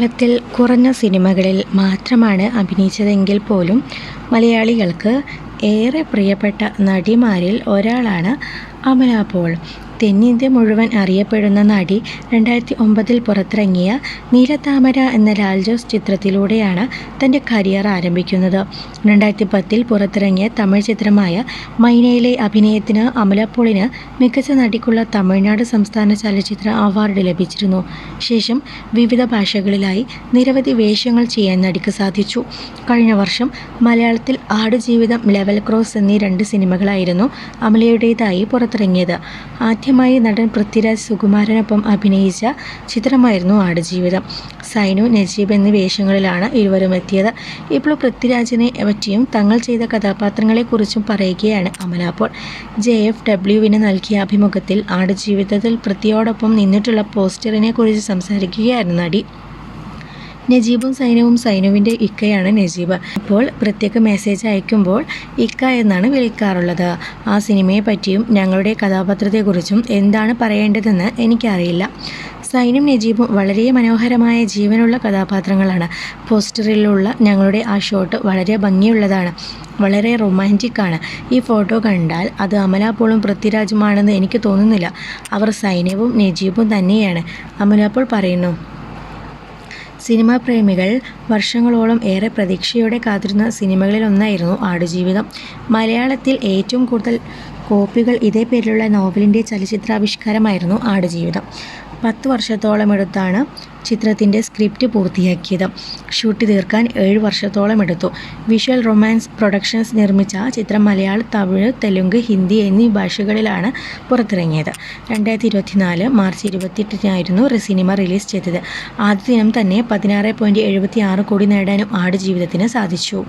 മലയാളത്തിൽ കുറഞ്ഞ സിനിമകളിൽ മാത്രമാണ് അഭിനയിച്ചതെങ്കിൽ പോലും മലയാളികൾക്ക് ഏറെ പ്രിയപ്പെട്ട നടിമാരിൽ ഒരാളാണ് അമല പോൾ. തെന്നിന്ത്യ മുഴുവൻ അറിയപ്പെടുന്ന നടി രണ്ടായിരത്തി ഒമ്പതിൽ പുറത്തിറങ്ങിയ നീലത്താമര എന്ന ലാൽ ജോസ് ചിത്രത്തിലൂടെയാണ് തന്റെ കരിയർ ആരംഭിക്കുന്നത്. രണ്ടായിരത്തി പത്തിൽ പുറത്തിറങ്ങിയ തമിഴ് ചിത്രമായ മൈനയിലെ അഭിനയത്തിന് അമലപ്പോളിന് മികച്ച നടിക്കുള്ള തമിഴ്നാട് സംസ്ഥാന ചലച്ചിത്ര അവാർഡ് ലഭിച്ചിരുന്നു. ശേഷം വിവിധ ഭാഷകളിലായി നിരവധി വേഷങ്ങൾ ചെയ്യാൻ നടിക്ക് സാധിച്ചു. കഴിഞ്ഞ വർഷം മലയാളത്തിൽ ആടുജീവിതം ലെവൽ ക്രോസ് എന്നീ രണ്ട് സിനിമകളായിരുന്നു അമലയുടേതായി പുറത്തിറങ്ങിയത്. ആദ്യമായി നടൻ പൃഥ്വിരാജ് സുകുമാരനൊപ്പം അഭിനയിച്ച ചിത്രമായിരുന്നു ആടുജീവിതം. സൈനു നജീബ് എന്നീ വേഷങ്ങളിലാണ് ഇരുവരും എത്തിയത് ഇപ്പോൾ പൃഥ്വിരാജിനെ പറ്റിയും തങ്ങൾ ചെയ്ത കഥാപാത്രങ്ങളെക്കുറിച്ചും പറയുകയാണ് അമല അപ്പോൾ ജെ എഫ് ഡബ്ല്യുവിന് നൽകിയ അഭിമുഖത്തിൽ ആടുജീവിതത്തിൽ പൃഥ്വിയോടൊപ്പം നിന്നിട്ടുള്ള പോസ്റ്ററിനെ കുറിച്ച് സംസാരിക്കുകയായിരുന്നു നടി. നജീബും സൈനവും സൈനുവിന്റെ ഇക്കയാണ് നജീബ്. ഇപ്പോൾ പ്രത്യേക മെസ്സേജ് അയക്കുമ്പോൾ ഇക്ക എന്നാണ് വിളിക്കാറുള്ളത്. ആ സിനിമയെ പറ്റിയും ഞങ്ങളുടെ കഥാപാത്രത്തെക്കുറിച്ചും എന്താണ് പറയേണ്ടതെന്ന് എനിക്കറിയില്ല. സൈനും നജീബും വളരെ മനോഹരമായ ജീവനുള്ള കഥാപാത്രങ്ങളാണ്. പോസ്റ്ററിലുള്ള ഞങ്ങളുടെ ആ ഷോട്ട് വളരെ ഭംഗിയുള്ളതാണ്. വളരെ റൊമാന്റിക് ആണ്. ഈ ഫോട്ടോ കണ്ടാൽ അത് അമലാപ്പോളും പോളും പൃഥ്വിരാജുമാണെന്ന് എനിക്ക് തോന്നുന്നില്ല. അവർ സൈന്യവും നജീബും തന്നെയാണ്. അമലാപ്പോൾ പറയുന്നു സിനിമാ പ്രേമികൾ വർഷങ്ങളോളം ഏറെ പ്രതീക്ഷയോടെ കാത്തിരുന്ന സിനിമകളിലൊന്നായിരുന്നു ആടുജീവിതം. മലയാളത്തിൽ ഏറ്റവും കൂടുതൽ കോപ്പികൾ ഇതേ പേരിലുള്ള നോവലിന്റെ ചലച്ചിത്രാവിഷ്കാരമായിരുന്നു ആടുജീവിതം. പത്ത് വർഷത്തോളം എടുത്താണ് ചിത്രത്തിന്റെ സ്ക്രിപ്റ്റ് പൂർത്തിയാക്കിയത്. ഷൂട്ട് തീർക്കാൻ ഏഴ് വർഷത്തോളം എടുത്തു വിഷ്വൽ റൊമാൻസ് പ്രൊഡക്ഷൻസ് നിർമ്മിച്ച ചിത്രം മലയാളം തമിഴ് തെലുങ്ക് ഹിന്ദി എന്നീ ഭാഷകളിലാണ് പുറത്തിറങ്ങിയത്. രണ്ടായിരത്തി ഇരുപത്തിനാല് മാർച്ച് ഇരുപത്തിയെട്ടിനായിരുന്നു സിനിമ റിലീസ് ചെയ്തത്. ആദ്യ ദിനം തന്നെ പതിനാറ് പോയിന്റ് എഴുപത്തി ആറ് കോടി നേടാനും ആടുജീവിതത്തിന് സാധിച്ചു.